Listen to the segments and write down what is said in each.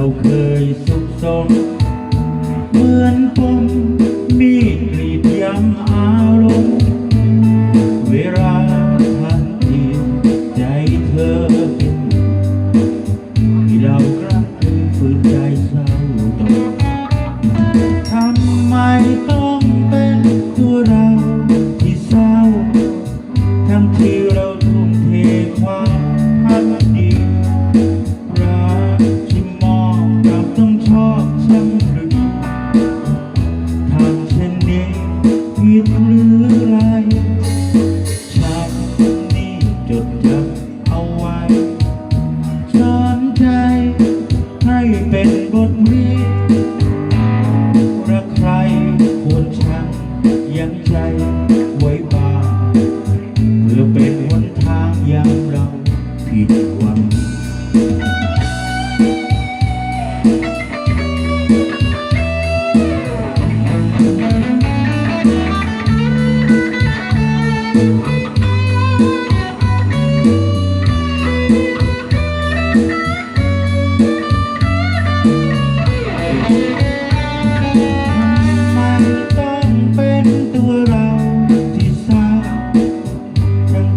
เราเคยสุขสมเหมือนปมมีดกรีดย้ำ ยังใจไว้บ้างเพื่อเป็นหนทางอย่างเราผิดหวัง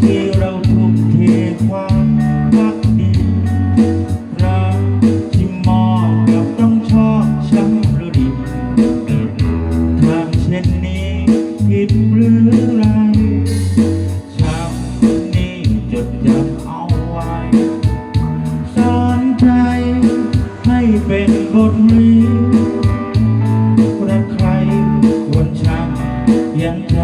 ที่เราทุ่เทความรักดีรักที่มอบกับต้องชอบช้ำรือดีทเช่นนี้ผิดหรือไรช้ำนี้จดจำเอาไว้สนใจให้เป็นบทเรียนรักใครควรช้ำย่งใจ